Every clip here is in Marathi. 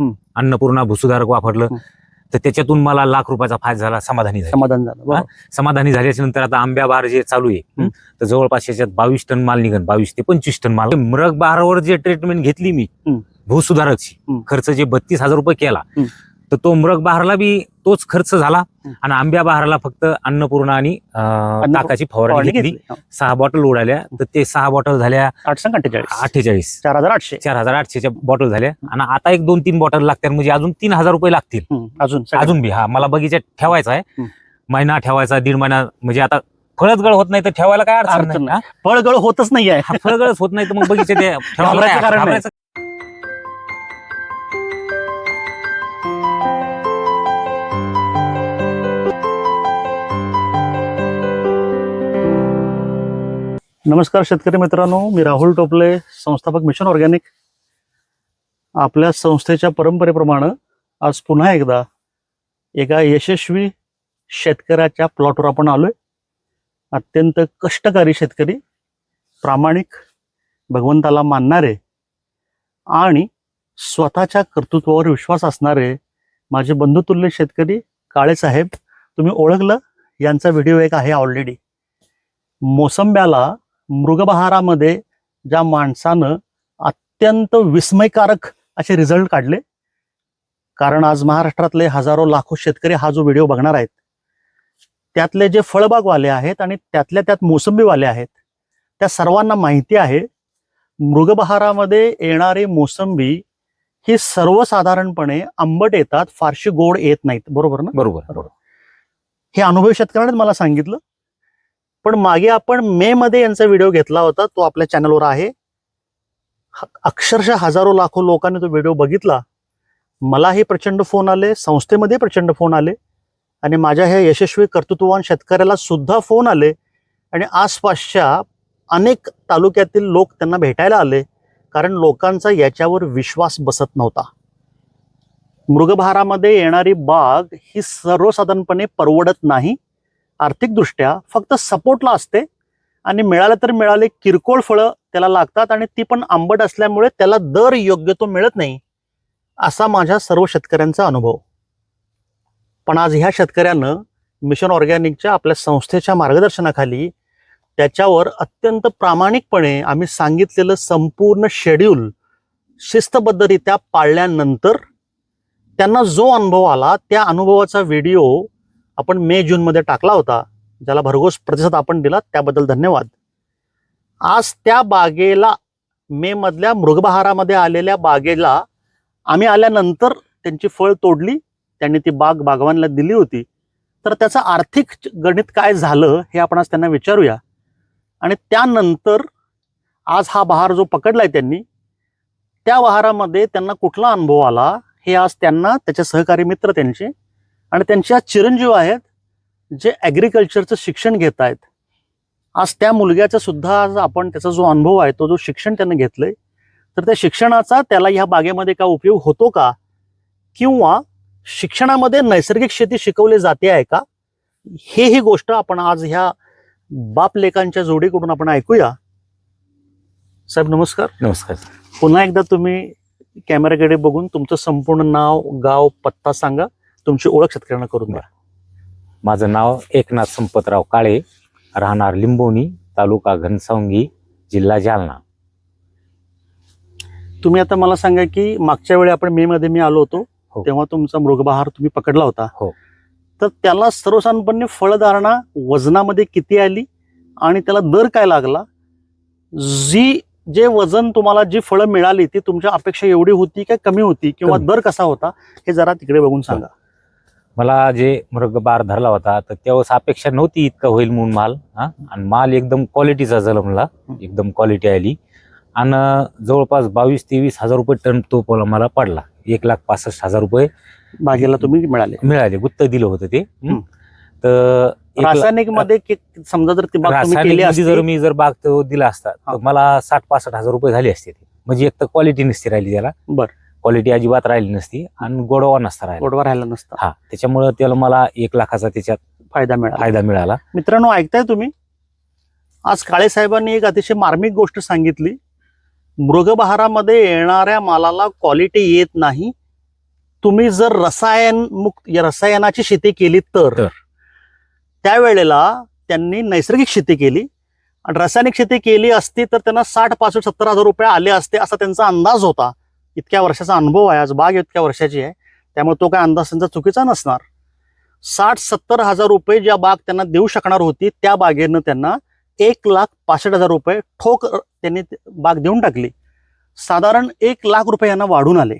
हम्म. अन्नपूर्णा भूसुधारक वापरलं. तर त्याच्यातून मला लाख रुपयाचा फायदा झाला समाधानी झाले समाधान झालं. समाधानी झाल्याच्यानंतर आता आंब्या बहार जे चालू आहे. तर जवळपास याच्यात बावीस टन माल निघन बावीस ते पंचवीस टन माल मृग बहारावर जे ट्रीटमेंट घेतली मी. भूसुधारकची. खर्च जे बत्तीस हजार रुपये केला. तर तो मृग बहारला बी तोच खर्च झाला. आणि आंब्या बहाराला फक्त अन्नपूर्णा आणि ताकाची फवारणी घेतली. घेतली. हो. सहा बॉटल उडाल्या. तर ते सहा बॉटल झाल्या अठ्ठेचाळीस. चार हजार आठशे. चार हजार आठशेच्या बॉटल झाल्या. आणि आता एक दोन तीन बॉटल लागतात. म्हणजे अजून तीन हजार रुपये लागतील. अजून. अजून बी. हा मला बगिचा ठेवायचा आहे. महिना ठेवायचा दीड महिना. म्हणजे आता फळच गळ होत नाही तर ठेवायला काय अडचण नाही फळगळ होतच नाही फळगळच होत नाही तर मग बगीचे ते नमस्कार शेतकरी मित्रांनो मी राहुल टोपले संस्थापक मिशन ऑर्गॅनिक. आपल्या संस्थेच्या परंपरेप्रमाणे आज पुन्हा एकदा एका यशस्वी शेतकऱ्याच्या प्लॉटवर आपण आलो आहे अत्यंत कष्टकारी शेतकरी प्रामाणिक भगवंताला मानणारे आणि स्वतःच्या कर्तृत्वावर विश्वास असणारे माझे बंधुतुल्य शेतकरी काळेसाहेब तुम्ही ओळखलं यांचा व्हिडिओ एक आहे ऑलरेडी मोसंब्याला मृगबहारामध्ये ज्या माणसानं अत्यंत विस्मयकारक असे रिझल्ट काढले. कारण आज महाराष्ट्रातले हजारो लाखो शेतकरी हा जो व्हिडिओ बघणार आहेत त्यातले जे फळबागवाले आहेत आणि त्यातल्या त्यात मोसंबीवाले आहेत त्या सर्वांना माहिती आहे मृगबहारामध्ये येणारी मोसंबी ही सर्वसाधारणपणे आंबट येतात फारशी गोड येत नाहीत. बरोबर ना? बरोबर बरोबर. हे अनुभव शेतकऱ्याने मला सांगितलं. पण मागे आपण मे मध्ये यांचा व्हिडिओ घेतला होता तो आपल्या चॅनलवर आहे. अक्षरशः हजारो लाखो लोकांनी तो व्हिडिओ बघितला. मलाही प्रचंड फोन आले संस्थेमध्ये प्रचंड फोन आले. आणि माझ्या ह्या यशस्वी कर्तृत्ववान शेतकऱ्याला सुद्धा फोन आले. आणि आसपासच्या अनेक तालुक्यातील लोक त्यांना भेटायला आले. कारण लोकांचा याच्यावर विश्वास बसत नव्हता. मृगभारामध्ये येणारी बाग ही सर्वसाधारणपणे परवडत नाही. आर्थिकदृष्ट्या फक्त सपोर्टला असते आणि मिळालं तर मिळाले किरकोळ फळं त्याला लागतात आणि ती पण आंबट असल्यामुळे त्याला दर योग्य तो मिळत नाही असा माझ्या सर्व शेतकऱ्यांचा अनुभव. पण आज ह्या शेतकऱ्यानं मिशन ऑर्गॅनिकच्या आपल्या संस्थेच्या मार्गदर्शनाखाली त्याच्यावर अत्यंत प्रामाणिकपणे आम्ही सांगितलेलं संपूर्ण शेड्यूल शिस्तबद्धरित्या पाळल्यानंतर त्यांना जो अनुभव आला त्या अनुभवाचा व्हिडिओ आपण मे जूनमध्ये टाकला होता ज्याला भरघोस प्रतिसाद आपण दिला त्याबद्दल धन्यवाद. आज त्या बागेला मे मधल्या मृगबहारामध्ये आलेल्या बागेला आम्ही आल्यानंतर त्यांची फळ तोडली त्यांनी ती बाग बागवानला दिली होती. तर त्याचं आर्थिक गणित काय झालं हे आपण आज त्यांना विचारूया. आणि त्यानंतर आज हा बहार जो पकडलाय त्यांनी त्या बहारामध्ये त्यांना कुठला अनुभव आला हे आज त्यांना त्याचे सहकारी मित्र त्यांचे आणि त्यांच्या चिरंजीव आहेत जे ॲग्रिकल्चरचं शिक्षण घेत आहेत आज त्या मुलग्याचा सुद्धा आज आपण त्याचा जो अनुभव आहे तो जो शिक्षण त्यानं घेतलंय तर त्या शिक्षणाचा त्याला ह्या बागेमध्ये काय उपयोग होतो का? किंवा शिक्षणामध्ये नैसर्गिक शेती शिकवली जाते आहे का? हे ही गोष्ट आपण आज ह्या बाप लेकांच्या जोडीकडून आपण ऐकूया. साहेब नमस्कार. नमस्कार. पुन्हा एकदा तुम्ही कॅमेऱ्याकडे बघून तुमचं संपूर्ण नाव गाव पत्ता सांगा. तुमची ओळख शेतकऱ्यांना करून द्या. माझं नाव एकनाथ संपतराव काळे राहणार लिंबोनी तालुका घनसावंगी जिल्हा जालना. तुम्ही आता मला सांगा की मागच्या वेळी आपण मे मध्ये मी आलो होतो हो. तेव्हा तुमचा मृगबहार तुम्ही पकडला होता. हो. तर त्याला सर्वसाधारणपणे फळधारणा वजनामध्ये किती आली आणि त्याला दर काय लागला? जी जे वजन तुम्हाला जी फळं मिळाली ती तुमच्या अपेक्षा एवढी होती का कमी होती किंवा. दर कसा होता हे जरा तिकडे बघून सांगा. मला जे मृगबार धरला होता तर त्यावेळेस अपेक्षा नव्हती इतका होईल म्हणून माल हा? आणि माल एकदम क्वालिटीचा जलमला एकदम क्वालिटी आली. आणि जवळपास बावीस तेवीस हजार रुपये टन तो पोला मला पडला. एक लाख पासष्ट हजार रुपये बागेला तुम्ही मिळाले. मिळाले गुत्त दिलं होतं ते. तर रासायनिकमध्ये कि- समजा जर ती रासायनिक जर मी जर बाग दिला असता. तर मला साठ पासष्ट हजार रुपये झाले असते ते. म्हणजे एक तर क्वालिटी नसती राहिली त्याला. बर. क्वालिटी अजिबात राहिली नसती आणि गोडवा नसता राहिला. गोडवा राहिला नसता. हा त्याच्यामुळे त्याला मला एक लाखाचा त्याच्यात फायदा मिळाला. फायदा मिळाला. मित्रांनो ऐकताय तुम्ही? आज काळे साहेबांनी एक अतिशय मार्मिक गोष्ट सांगितली. मृगबहारामध्ये येणाऱ्या मालाला क्वालिटी येत नाही. तुम्ही जर रसायन मुक्त रसायनाची शेती केली तर तर. त्यावेळेला त्यांनी नैसर्गिक शेती केली. आणि रासायनिक शेती केली असती तर त्यांना साठ पासष्ट सत्तर हजार रुपये आले असते असा त्यांचा अंदाज होता. इतक्या वर्षाचा अनुभव आहे आज बाग इतक्या वर्षाची आहे. त्यामुळे तो काय अंदाज त्यांचा चुकीचा नसणार. साठ सत्तर हजार रुपये ज्या बाग त्यांना देऊ शकणार होती त्या बागेनं त्यांना एक लाख पासष्ट हजार रुपये ठोक त्यांनी बाग देऊन टाकली. साधारण एक लाख रुपये यांना वाढून आले.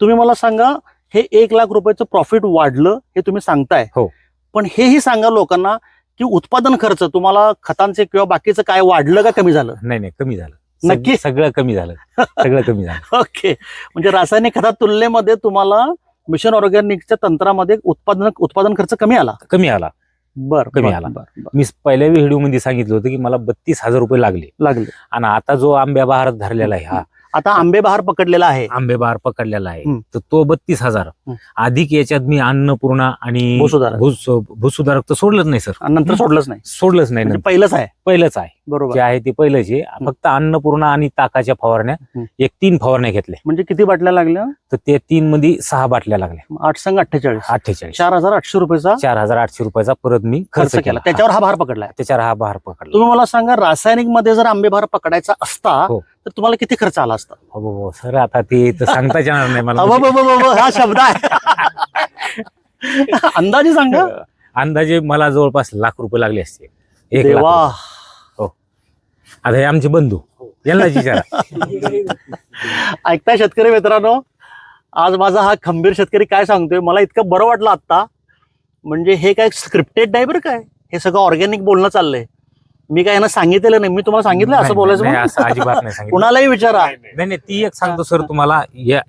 तुम्ही मला सांगा हे एक लाख रुपयाचं प्रॉफिट वाढलं हे तुम्ही सांगताय. हो. पण हेही सांगा लोकांना की उत्पादन खर्च तुम्हाला खतांचे किंवा बाकीचं काय वाढलं का कमी झालं? नाही नाही कमी झालं. नक्की? सगळं कमी झालं. सगळं कमी झालं. ओके. म्हणजे रासायनिक खतात तुलनेमध्ये तुम्हाला मिशन ऑर्गॅनिकच्या तंत्रामध्ये उत्पादन उत्पादन खर्च कमी आला. कमी आला. बर कमी आला. मी पहिल्या व्हिडिओमध्ये सांगितलं होतं की मला बत्तीस हजार रुपये लागले. लागले. आणि आता जो आंब्या बहार धरलेला आहे हा आता आंबे बहार पकडलेला आहे. आंबे बहार पकडलेला आहे. तर तो बत्तीस हजार. अधिक याच्यात मी अन्नपूर्णा आणि भूसुधारक. भूस- भूसुधारक तर सोडलंच नाही सर. नंतर सोडलंच नाही. सोडलंच नाही म्हणजे. पहिलंच आहे. पहिलंच आहे. बरोबर. जे आहे ते पहिलंच आहे. फक्त अन्नपूर्णा आणि ताकाच्या फवारण्या. एक तीन फवारण्या घेतल्या. म्हणजे किती बाटल्या लागल्या? तर ते तीन मध्ये सहा बाटल्या लागल्या. आठ संघ अठ्ठेचाळीस. अठ्ठेचाळीस. चार हजार आठशे रुपयाचा चार हजार आठशे रुपयाचा परत मी खर्च केला. त्याच्यावर हा. भार पकडलाय त्याच्यावर हा बहार पकडला. तुम्ही मला सांगा रासायनिकमध्ये जर आंबे भार पकडायचा असता हो. तर तुम्हाला किती खर्च आला असता? हो सर आता ते तर सांगताच येणार नाही मला. अबबबबब, हा शब्द आहे. अंदाजे सांगा. अंदाजे मला जवळपास लाख रुपये लागले असते. एक लाख देवा. रुपये. आता हे आमचे बंधू यांना विचारा. ऐकताय शेतकरी मित्रांनो आज माझा हा खंबीर शेतकरी काय सांगतोय मला इतकं बरं वाटलं आता म्हणजे हे काय स्क्रिप्टेड नाही बरं काय? हे सगळं ऑर्गॅनिक बोलणं चाललंय. मी काय यांना सांगितलेलं नाही. मी तुम्हाला सांगितलं असं नाही, बोलायचं नाही, म्हणून? असं अजिबात नाही सांगितलं. कुणालाही विचारा. नाही नाही. ती एक सांगतो सर तुम्हाला या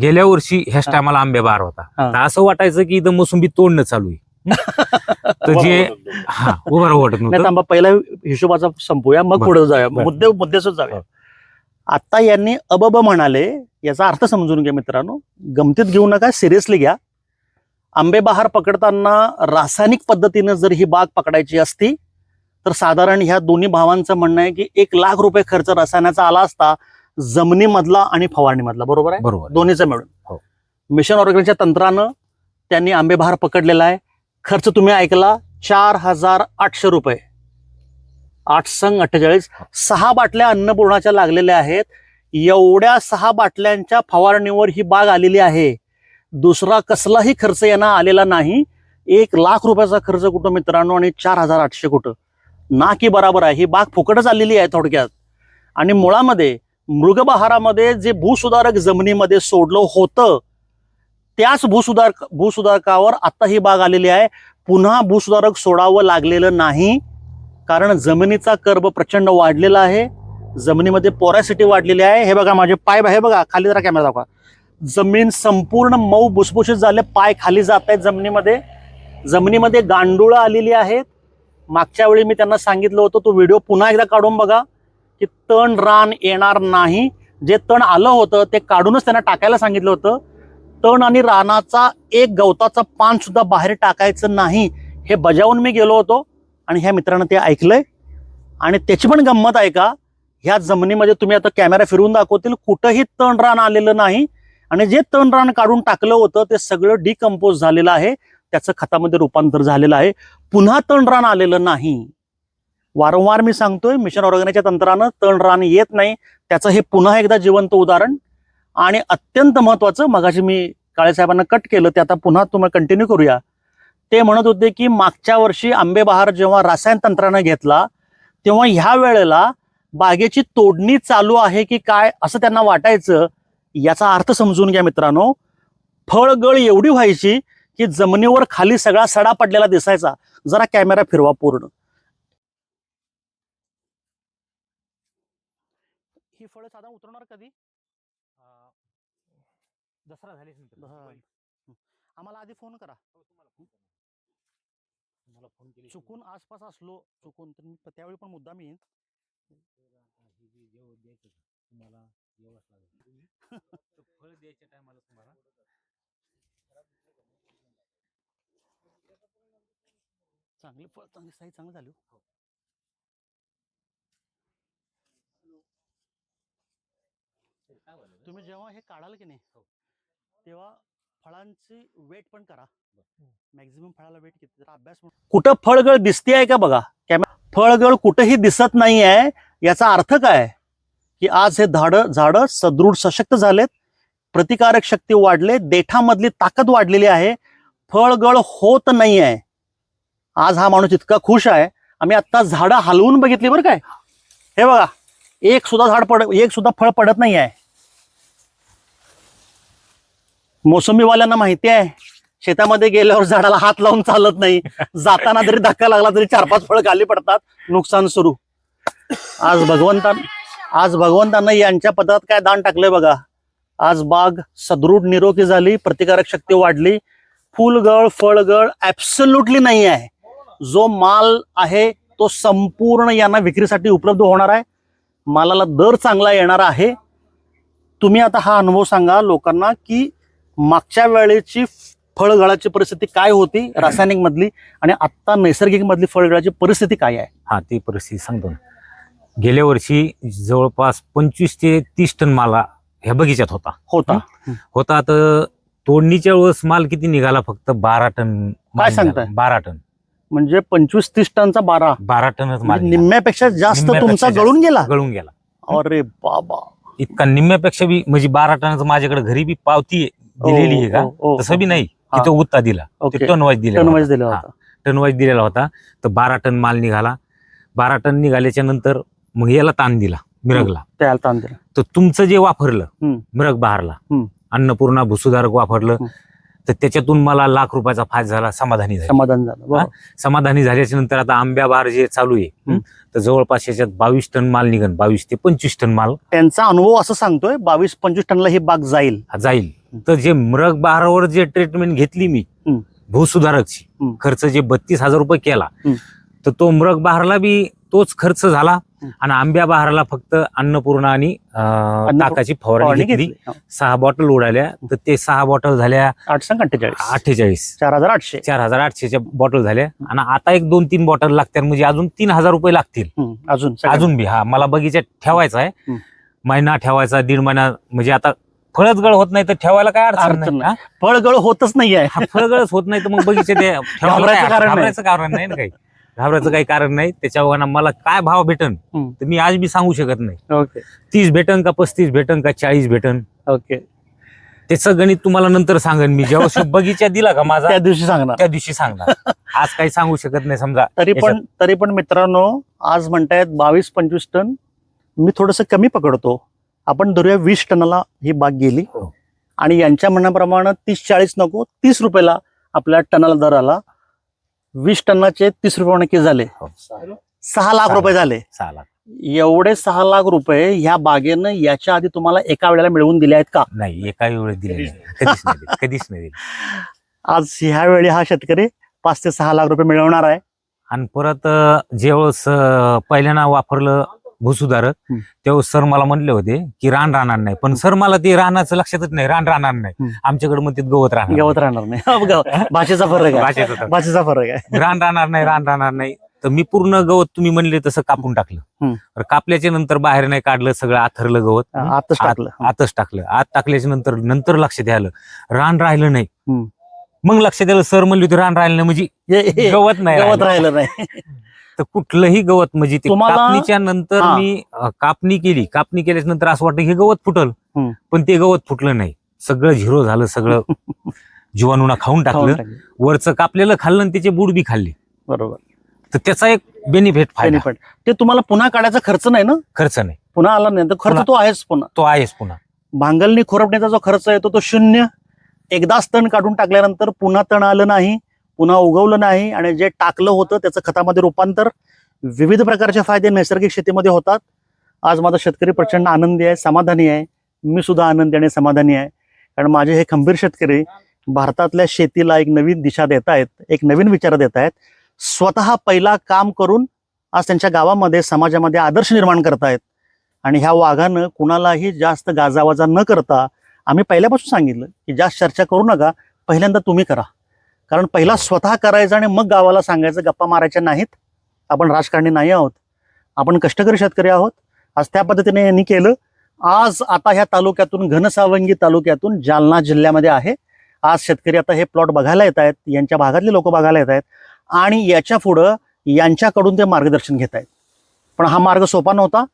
गेल्या वर्षी ह्याच हा. टायमाला आंबे बहार होता. हा. तर असं वाटायचं की इथं मोसंबी तोडणं चालू आहे. तर जे हा उभं राहू वाटत नाही नव्हतं. थांबा पहिला हिशोबाचा संपूया मग बरं, पुढे जाऊया. बरं. मुद्दे मुद्देसूच जाऊया. हो. आता यांनी अबब म्हणाले याचा अर्थ समजून घ्या मित्रांनो. गमतीत घेऊ नका सिरियसली घ्या. आंबे बहार पकडताना रासायनिक पद्धतीनं जर ही बाग पकडायची असती तर साधारण ह्या दोन्ही भावांचं म्हणणं आहे की एक लाख रुपये खर्च रसायनाचा आला असता जमिनीमधला आणि फवारणीमधला बरोबर आहे? बरोबर दोन्हीचं मिळून. हो. मिशन ऑर्गनच्या तंत्रानं त्यांनी आंबे बहार पकडलेला आहे. खर्च तुम्ही ऐकला चार हजार आठशे रुपये. आठ संघ अठ्ठेचाळीस सहा बाटल्या अन्नपूर्णाच्या लागलेल्या आहेत. एवढ्या सहा बाटल्यांच्या फवारणीवर ही बाग आलेली आहे. दुसरा कसलाही खर्च यांना आलेला नाही. एक लाख रुपयाचा खर्च कुठं मित्रांनो आणि चार हजार आठशे कुठं? ना की बराबर आहे. ही बाग फुकटच आलेली आहे थोडक्यात. आणि मुळामध्ये मृगबहारामध्ये जे भूसुधारक जमिनीमध्ये सोडलं होतं त्याच भूसुधार भूसुधारकावर आता ही बाग आलेली आहे. पुन्हा भूसुधारक सोडावं लागलेलं नाही कारण जमिनीचा कर्ब प्रचंड वाढलेला आहे. जमिनीमध्ये पोरॅसिटी वाढलेली आहे. हे बघा माझे पाय हे बघा खाली जरा कॅमेरा दाखवा. जमीन संपूर्ण मऊ भुसभुशीत झाले पाय खाली जात आहेत जमिनीमध्ये. जमिनीमध्ये गांडुळं आलेली आहेत. मागच्या वेळी मी त्यांना सांगितलं होतं तो व्हिडिओ पुन्हा एकदा काढून बघा की तण रान येणार नाही. जे तण आलं होतं ते काढूनच त्यांना टाकायला सांगितलं होतं. तण आणि रानाचा एक गवताचा पान सुद्धा बाहेर टाकायचं नाही हे बजावून मी गेलो होतो. आणि ह्या मित्रानं ते ऐकलंय. आणि त्याची पण गंमत आहे का ह्या जमिनीमध्ये तुम्ही आता कॅमेरा फिरवून दाखवतील कुठंही तण रान आलेलं नाही. आणि जे तण रान काढून टाकलं होतं ते सगळं डिकम्पोज झालेलं आहे. त्याचं खतामध्ये रूपांतर झालेलं आहे. पुन्हा तणरान आलेलं नाही. वारंवार मी सांगतोय मिशन ऑर्गनाच्या तंत्रानं तणरान येत नाही. त्याचं हे पुन्हा एकदा जिवंत उदाहरण. आणि अत्यंत महत्वाचं मगाशी मी काळेसाहेबांना कट केलं ते आता पुन्हा तुम्ही कंटिन्यू करूया. ते म्हणत होते की मागच्या वर्षी आंबेबहार जेव्हा रासायन तंत्रानं घेतला तेव्हा ह्या वेळेला बागेची तोडणी चालू आहे की काय असं त्यांना वाटायचं. याचा अर्थ समजून घ्या मित्रांनो फळगळ एवढी व्हायची की जमिनीवर खाली सगळा सडा पडलेला दिसायचा. जरा कॅमेरा फिरवा पूर्ण. ही फळं साधारण उतरणार कधी? दसरा झाले आम्हाला आधी फोन करा. मला फोन केली चुकून आसपास असलो चुकून तर मी त्यावेळी पण मुद्दा मी येईन तुम्हाला फळ द्यायच्या टायमाला तुम्हाला चांगली फळ चांगली साईज चांगली झाली हो. तुम्ही? जेव्हा हे काढाल की नाही तेव्हा फळांची वेट पण करा. मॅक्झिमम फळाला वेट किती? जरा अभ्यास म्हणून- कुठं फळगळ दिसते आहे का बघा? कॅमे फळगळ कुठेही दिसत नाही आहे याचा अर्थ काय? की आज हे झाडं झाडं सदृढ सशक्त झालेत. प्रतिकारक शक्ती वाढले. देठामधली ताकद वाढलेली आहे. फळगळ होत नाही आहे आज हा माणूस इतका खुश आहे. आम्ही आता झाडं हलवून बघितली बरं काय. हे बघा एक सुद्धा झाड पड एक सुद्धा फळ पडत नाही आहे मोसंबीवाल्यांना माहिती आहे शेतामध्ये गेल्यावर झाडाला हात लावून चालत नाही. जाताना जरी धक्का लागला तरी चार पाच फळ खाली पडतात नुकसान सुरू. आज भगवंता आज भगवंतांना यांच्या पदरात काय दान टाकलंय बघा. आज बाग सदृढ निरोगी झाली प्रतिकारक शक्ती वाढली. फुलगळ फळगळ ऍब्सल्युटली नाही आहे जो माल आहे तो संपूर्ण यांना विक्रीसाठी उपलब्ध होणार आहे. मालाला दर चांगला येणार आहे. तुम्ही आता हा अनुभव सांगा लोकांना की मागच्या वेळेची फळगळाची परिस्थिती काय होती रासायनिक मधली आणि आता नैसर्गिक मधली फळगळाची परिस्थिती काय आहे? हा ती परिस्थिती सांगतो गेल्या वर्षी जवळपास पंचवीस ते तीस टन माला ह्या बगीच्यात होता. होता. होता तर तोडणीच्या वेळेस माल किती निघाला? फक्त बारा टन काय? निघाला. बारा टन. म्हणजे पंचवीस तीस टनचा बारा. बारा टनच माल म्हणजे निघाला. निम्म्यापेक्षा जास्त निम्म्यापेक्षा तुमचा गळून गेला? गळून गेला. अरे बाबा. इतका निम्म्यापेक्षा बी म्हणजे बारा टनाचं माझ्याकडे घरी बी पावती दिलेली आहे का? ओ, ओ, ओ, तसं बी नाही. हा. तिथं उत्ता दिला. ओके. ते टन वाईज दिला टन वाईज दिला हा. होता. टन वाईज दिलेला होता. तर बारा टन माल निघाला. बारा टन निघाल्याच्या नंतर मग याला ताण दिला मिरगला. त्याला ताण दिला. तर तुमचं जे वापरलं हम्म. मिरग बहारला हम्म. अन्नपूर्णा भुसुधारक वापरलं हम्म. तर त्याच्यातून मला लाख रुपयाचा फायदा झाला समाधानी झाला समाधान झालं. समाधानी झाल्याच्यानंतर आता आंब्या बहार जे चालू आहे. तर जवळपास याच्यात बावीस टन माल निघन बावीस ते पंचवीस टन माल त्यांचा अनुभव असं सांगतोय बावीस पंचवीस टनला ही बाग जाईल जाईल तर जे मृग बहारावर जे ट्रीटमेंट घेतली मी. भूसुधारकची. खर्च जे बत्तीस हजार रुपये केला. तर तो मृग बहारला बी तोच खर्च झाला. आणि आंब्या बहाराला फक्त अन्नपूर्णा आणि ताकाची फवारणी घेतली. हो. सहा बॉटल उडाल्या. तर ते सहा बॉटल झाल्या अठ्ठेचाळीस. अठ्ठेचाळीस. चार हजार आठशे. चार हजार आठशेच्या बॉटल झाल्या. आणि आता एक दोन तीन बॉटल लागतील म्हणजे अजून तीन हजार रुपये लागतील. अजून. अजून बी. हा मला बगीचा ठेवायचा आहे. महिना ठेवायचा दीड महिना. म्हणजे आता फळच गळ होत नाही तर ठेवायला काय अडचण नाही? फळगळ होतच नाहीये. फळगळच होत नाही तर मग बगीचे. घाबरायचं कारण नाही ना काही? घाबरायचं काही कारण नाही. त्याच्यावर मला काय भाव भेटन हम्म. तर मी आज बी सांगू शकत नाही. ओके. तीस भेटन का पस्तीस भेटन का चाळीस भेटन? ओके. त्याचं गणित तुम्हाला नंतर सांगेन मी. जेव्हा शेव- बगीचा दिला का माझा त्या दिवशी सांगणार. त्या दिवशी सांगणार. आज काही सांगू शकत नाही समजा. तरी पण तरी पण मित्रांनो आज म्हणतायत बावीस पंचवीस टन. मी थोडस कमी पकडतो. आपण धरूया वीस टनाला ही बाग गेली. हो. आणि यांच्या म्हणण्याप्रमाणे तीस चाळीस नको तीस रुपयाला आपल्या टनाला दर आला वीस टनाचे तीस रुपये नक्की झाले. हो. सहा लाख सहा रुपये लाख. झाले चाला एवढे सहा लाख रुपये ह्या बागेनं याच्या आधी तुम्हाला एका वेळेला मिळवून दिले आहेत का? नाही एका वेळेस दिले नाही. कधीच नाही दिले. कधीच नाही दिले. आज ह्या वेळी हा शेतकरी पाच ते सहा लाख रुपये मिळवणार आहे. आणि परत अं, ज्यावेळेस अं, पहिल्यांदा वापरलं भूसुधारक हम्म. तेव्हा सर मला म्हणले होते की रान राहणार नाही पण सर मला ते रानाचं लक्षातच नाही रान राहणार नाही हम्म. आमच्याकडे म्हणते गवत राहणार गवत राहणार नाही हो, गव- भाषेचा फरक आहे भाषेचा फरक. भाषेचा फरक आहे. रान राहणार नाही रान राहणार नाही तर मी पूर्ण गवत तुम्ही म्हणले तसं कापून टाकलं हम्म. तर कापल्याच्या नंतर बाहेर नाही काढलं सगळं आथरलं गवत. आतच टाकलं आत- आतच टाकलं आत टाकल्याच्या नंतर नंतर लक्षात आलं रान राहिलं नाही हम्म. मग लक्षात आलं सर म्हणले होते रान राहिलं नाही म्हणजे हे- हे- गवत नाही गवत राहिलं. राहिलं नाही तर कुठलंही गवत म्हणजे ते तुम्हाला- कापणीच्या नंतर हा. मी अ, कापणी केली. कापणी केल्याच्यानंतर असं वाटतं हे गवत फुटल. हम्म. पण ते गवत फुटलं नाही. सगळं झिरो झालं सगळं जीवाणूना खाऊन टाकलं. टाकलं. वरचं कापलेलं खाल्लं आणि त्याचे बुड बी खाल्ले. बरोबर. तर त्याचा एक बेनिफिट फायदा. बेनिफिट ते तुम्हाला पुन्हा काढायचा खर्च नाही ना? खर्च नाही. पुन्हा आला नाही. तर खर्च पुन्हा- तो आहेच पुन्हा. तो आहेच पुन्हा. भांगलनी खोरपण्याचा जो खर्च येतो तो शून्य. एकदाच तण काढून टाकल्यानंतर पुन्हा तण आलं नाही. पुन्हा उगवलं नाही आणि जे टाकलं होतं त्याचं खतामध्ये रूपांतर विविध प्रकारचे फायदे नैसर्गिक शेतीमध्ये होतात. आज माझा शेतकरी प्रचंड आनंदी आहे समाधानी आहे. मी सुद्धा आनंदी आणि समाधानी आहे. कारण माझे हे खंबीर शेतकरी भारतातल्या शेतीला एक नवीन दिशा देत आहेत एक नवीन विचार देत आहेत. स्वतः पहिला काम करून आज त्यांच्या गावामध्ये समाजामध्ये आदर्श निर्माण करतायत आणि ह्या वाघानं कुणालाही जास्त गाजावाजा न करता आम्ही पहिल्यापासून सांगितलं की जास्त चर्चा करू नका पहिल्यांदा तुम्ही करा. कारण पहिला स्वतः करायचं आणि मग गावाला सांगायचं गप्पा मारायच्या नाहीत. आपण राजकारणी नाही आहोत. आपण कष्टकरी शेतकरी आहोत. आज त्या पद्धतीने यांनी केलं. आज आता ह्या तालुक्यातून घनसावंगी तालुक्यातून जालना जिल्ह्यामध्ये आहे. आज शेतकरी आता हे प्लॉट बघायला येत आहेत. यांच्या भागातले लोक बघायला येत आहेत. आणि याच्या पुढं यांच्याकडून ते मार्गदर्शन घेत आहेत. पण हा मार्ग सोपा नव्हता.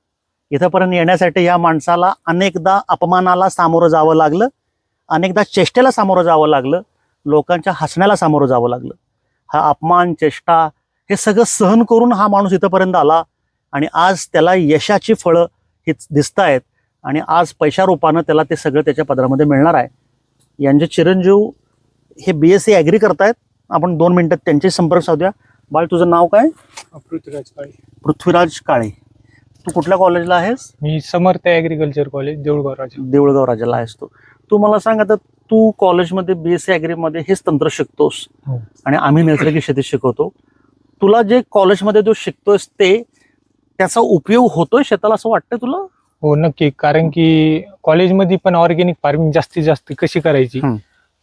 इथंपर्यंत येण्यासाठी या माणसाला अनेकदा अपमानाला सामोरं जावं लागलं. अनेकदा चेष्टेला सामोरं जावं लागलं. लोकांच्या हसण्याला सामोरं जावं लागलं. हा अपमान चेष्टा हे सगळं सहन करून हा माणूस इथंपर्यंत आला आणि आज त्याला यशाची फळं ही दिसत आहेत आणि आज पैशा रूपानं त्याला ते सगळं त्याच्या पदरामध्ये मिळणार आहे. यांचे चिरंजीव हे बी एस सी ॲग्री करतायत. आपण दोन मिनिटात त्यांचे संपर्क साधूया. बाळ तुझं नाव काय? पृथ्वीराज काळे. पृथ्वीराज काळे. तू कुठल्या कॉलेजला आहेस? मी समर्थ ॲग्रिकल्चर कॉलेज देऊळगाव राजा. देऊळगाव राजाला आहेस तू. तू मला सांग आता तू कॉलेजमध्ये बी एस सी ॲग्रीमध्ये हेच तंत्र शिकतोस. हो. आणि आम्ही नैसर्गिक शेती शिकवतो. तुला जे कॉलेजमध्ये तू शिकतोस ते त्याचा उपयोग होतोय शेताला असं वाटतंय तुला? हो नक्की. कारण की कॉलेजमध्ये पण ऑर्गॅनिक फार्मिंग जास्तीत जास्त कशी करायची.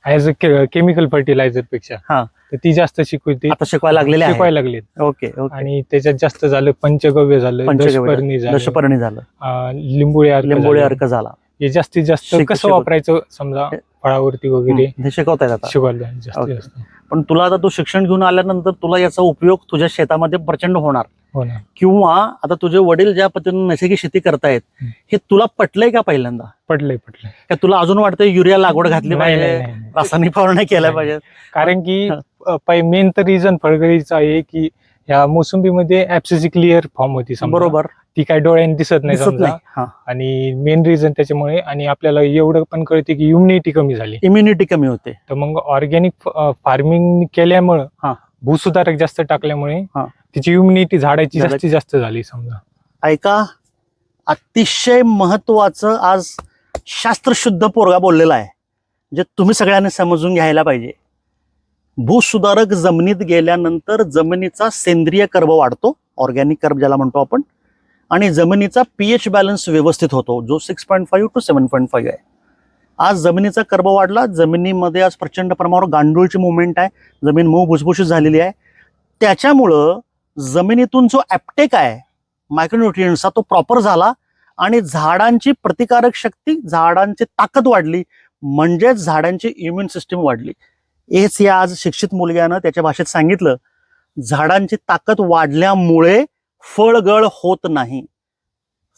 ॲज अ केमिकल फर्टिलायझरपेक्षा. तर ती जास्त शिकवते. आता शिकवायला लागलेले शिकवायला लागलेत. ओके आणि त्याच्यात जास्त झालं पंचगव्य झालं दशपर्णी झालं. लिंबोळी अर्क झालं. हे जास्तीत जास्त शिक- कसं शिकवत. वापरायचं समजा फळावरती वगैरे हे शिकवतायत आता शिकवायला जास्तीत ओके. जास्त पण तुला आता तू शिक्षण घेऊन आल्यानंतर तुला याचा उपयोग तुझ्या शेतामध्ये प्रचंड होणार हो ना किंवा आता तुझे वडील ज्या पद्धतीने नैसर्गिक शेती करतायत हम्म. हे तुला पटलंय का पहिल्यांदा पडलंय पडलंय का तुला अजून वाटतं युरिया लागवड घातली नाही, पाहिजे नाही. रासायनिक फवारणी केल्या नाही. पाहिजे कारण की हा. मेन तर रिझन फळगळीचं आहे की ह्या मोसंबीमध्ये ऍप्सिसी क्लिअर फॉर्म होती समजा. बरोबर ती काय डोळ्यांनी दिसत नाही दिसत समजा. नाही हा. आणि मेन रिझन त्याच्यामुळे आणि आपल्याला एवढं पण कळते की इम्युनिटी कमी झाली. इम्युनिटी कमी होते. तर मग ऑर्गॅनिक फार्मिंग केल्यामुळं हा. भूसुधारक जास्त टाकल्यामुळे हा. तिची इम्युनिटी झाडाची झाडा- जास्तीत जास्त झाली समजा. ऐका अतिशय महत्वाचं आज शास्त्रशुद्ध पोरगा बोललेला आहे जे तुम्ही सगळ्यांनी समजून घ्यायला पाहिजे. भूसुधारक जमिनीत गेल्यानंतर जमिनीचा सेंद्रिय कर्ब वाढतो ऑर्गॅनिक कर्ब ज्याला म्हणतो आपण आणि जमिनीचा पी एच बॅलन्स व्यवस्थित होतो जो six point five to seven point five आहे. आज जमिनीचा कर्ब वाढला जमिनीमध्ये आज प्रचंड प्रमाणावर गांडूळची मुवमेंट आहे जमीन मऊ भुसभुशीत झालेली आहे. त्याच्यामुळं जमिनीतून जो ॲप्टेक आहे मायक्रोन्युट्रियन्सचा तो प्रॉपर झाला आणि झाडांची प्रतिकारक शक्ती झाडांची ताकद वाढली म्हणजेच झाडांची इम्युन सिस्टीम वाढली. हेच या आज शिक्षित मुलग्यानं त्याच्या भाषेत सांगितलं. झाडांची ताकद वाढल्यामुळे फळगळ होत नाही.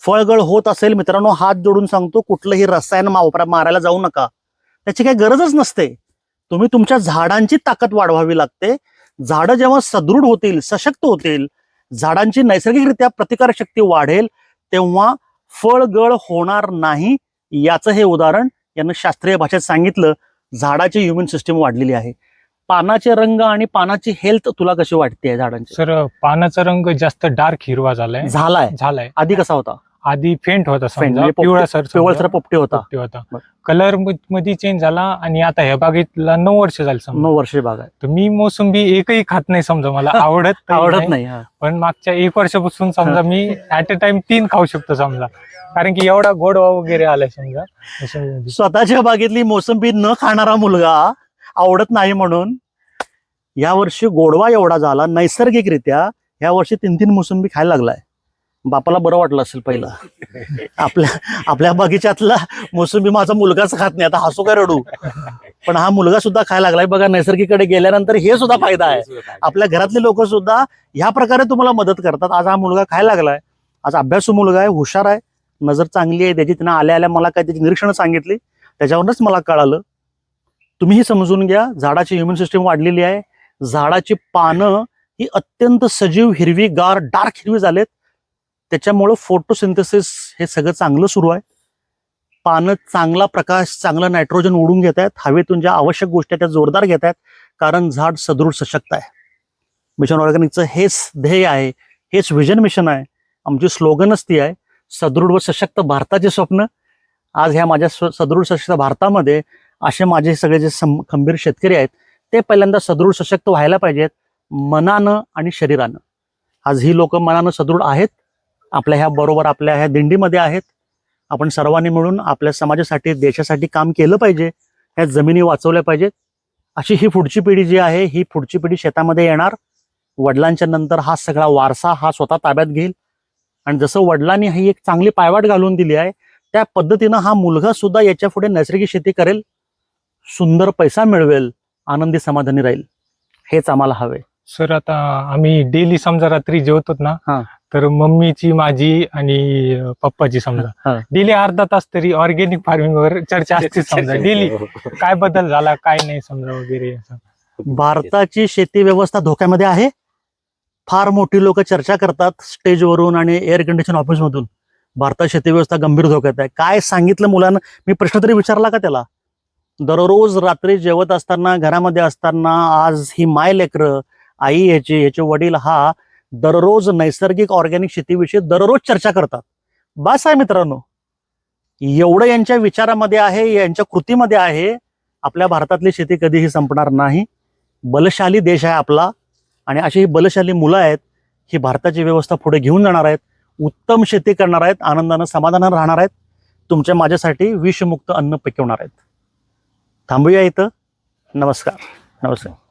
फळगळ होत असेल मित्रांनो हात जोडून सांगतो कुठलंही रसायन वापरा मारायला जाऊ नका. त्याची काही गरजच नसते. तुम्ही तुमच्या झाडांची ताकद वाढवावी लागते. झाडं जेव्हा सदृढ होतील सशक्त होतील झाडांची नैसर्गिकरित्या प्रतिकारक शक्ती वाढेल तेव्हा फळगळ होणार नाही याचं हे उदाहरण यानं शास्त्रीय भाषेत सांगितलं. झाडाची ह्युमन सिस्टीम वाढलेली आहे. पानाचे रंग आणि पानाची हेल्थ तुला कशी वाटते झाडांची? सर पानाचा रंग जास्त डार्क हिरवा झालाय. झालाय? झालाय. आधी कसा होता? आधी फेंट होता समजा म्हणजे सर पिवळसर पोपटे होता. होता. कलरमध्ये चेंज झाला आणि आता ह्या बागेतला नऊ वर्ष झाली समजा. नऊ वर्षे बाग आहे. तर मी मोसंबी एकही खात नाही समजा मला आवडत आवडत नाही. पण मागच्या एक वर्षापासून समजा मी ऍट अ टाइम तीन खाऊ शकतो समजा. कारण की एवढा गोडवा वगैरे आलाय समजा. स्वतःच्या बागेतली मोसंबी न खाणारा मुलगा आवडत नाही म्हणून या वर्षी गोडवा एवढा झाला. नैसर्गिकरित्या या वर्षी तीन तीन मोसंबी खायला लागलाय. बापाला बरं वाटलं असेल पहिलं. आपल्या आपल्या बगीच्यातला मोसंबी माझा मुलगाच खात नाही. आता हसू काय रडू? पण हा मुलगा सुद्धा खायला लागलाय. बघा नैसर्गिकडे गेल्यानंतर हे सुद्धा फायदा आहे. आपल्या घरातले लोक सुद्धा ह्या प्रकारे तुम्हाला मदत करतात. आज हा मुलगा खायला लागलाय. आज अभ्यासू मुलगा आहे हुशार आहे. नजर चांगली आहे. त्याची तिनं आल्या आल्या मला काय त्याची निरीक्षणं सांगितली. त्याच्यावरूनच मला कळालं. तुम्हीही समजून घ्या झाडाची ह्युमन सिस्टीम वाढलेली आहे. झाडाची पानं ही अत्यंत सजीव हिरवी गार डार्क हिरवी झालेत. त्याच्यामुळं फोटोसिंथेसिस हे सगळं चांगलं सुरू आहे. पानं चांगला प्रकाश चांगला नायट्रोजन ओढून घेत आहेत. हवेतून ज्या आवश्यक गोष्टी आहेत त्या जोरदार घेत आहेत. कारण झाड सदृढ सशक्त आहे. मिशन ऑर्गॅनिकचं हेच ध्येय आहे. हेच विजन मिशन आहे. आमची स्लोगनच ती आहे सदृढ व सशक्त भारताचे स्वप्न. आज ह्या माझ्या सदृढ सशक्त भारतामध्ये असे माझे सगळे जे सं- खंबीर शेतकरी आहेत ते पहिल्यांदा सदृढ सशक्त व्हायला पाहिजेत मनानं आणि शरीरानं. आज ही लोक मनानं सदृढ आहेत आपल्या ह्या बरोबर आपल्या ह्या दिंडीमध्ये आहेत. आपण सर्वांनी मिळून आपल्या समाजासाठी देशासाठी काम केलं पाहिजे ह्या जमिनी वाचवल्या पाहिजेत. अशी ही पुढची पिढी जी आहे ही पुढची पिढी शेतामध्ये येणार. वडिलांच्या नंतर हा सगळा वारसा हा स्वतः ताब्यात घेईल. आणि जसं वडिलांनी ही एक चांगली पायवाट घालून दिली आहे त्या पद्धतीनं हा मुलगा सुद्धा याच्यापुढे नैसर्गिक शेती करेल. सुंदर पैसा मिळवेल आनंदी समाधानी राहील. हेच आम्हाला हवे. सर आता आम्ही डेली समजा रात्री जेवतो ना हा. तर मम्मीची माझी आणि पप्पाची हा. समजा डेली अर्धा तास तरी ऑर्गॅनिक फार्मिंग वर चर्चा असते समजा. डेली काय बदल झाला काय नाही समजा वगैरे. असं भारताची शेती व्यवस्था धोक्यामध्ये आहे. फार मोठी लोक चर्चा करतात स्टेजवरून आणि एअर कंडिशन ऑफिसमधून भारतात शेती व्यवस्था गंभीर धोक्यात आहे. काय सांगितलं मुलांना? मी प्रश्न तरी विचारला का त्याला? दररोज रात्री जेवत असताना घरामध्ये असताना आज ही माय लेकरं आई याची याचे वडील हा दररोज नैसर्गिक ऑर्गॅनिक शेतीविषयी दररोज चर्चा करतात. बास आहे मित्रांनो एवढं यांच्या विचारामध्ये आहे यांच्या कृतीमध्ये आहे आपल्या भारतातली शेती कधीही संपणार नाही. बलशाली देश आहे आपला आणि अशी ही बलशाली मुलं आहेत ही भारताची व्यवस्था पुढे घेऊन जाणार आहेत उत्तम शेती करणार आहेत आनंदानं समाधानानं राहणार आहेत तुमच्या माझ्यासाठी विषमुक्त अन्न पिकवणार आहेत. थांबूया इथं. नमस्कार. नमस्कार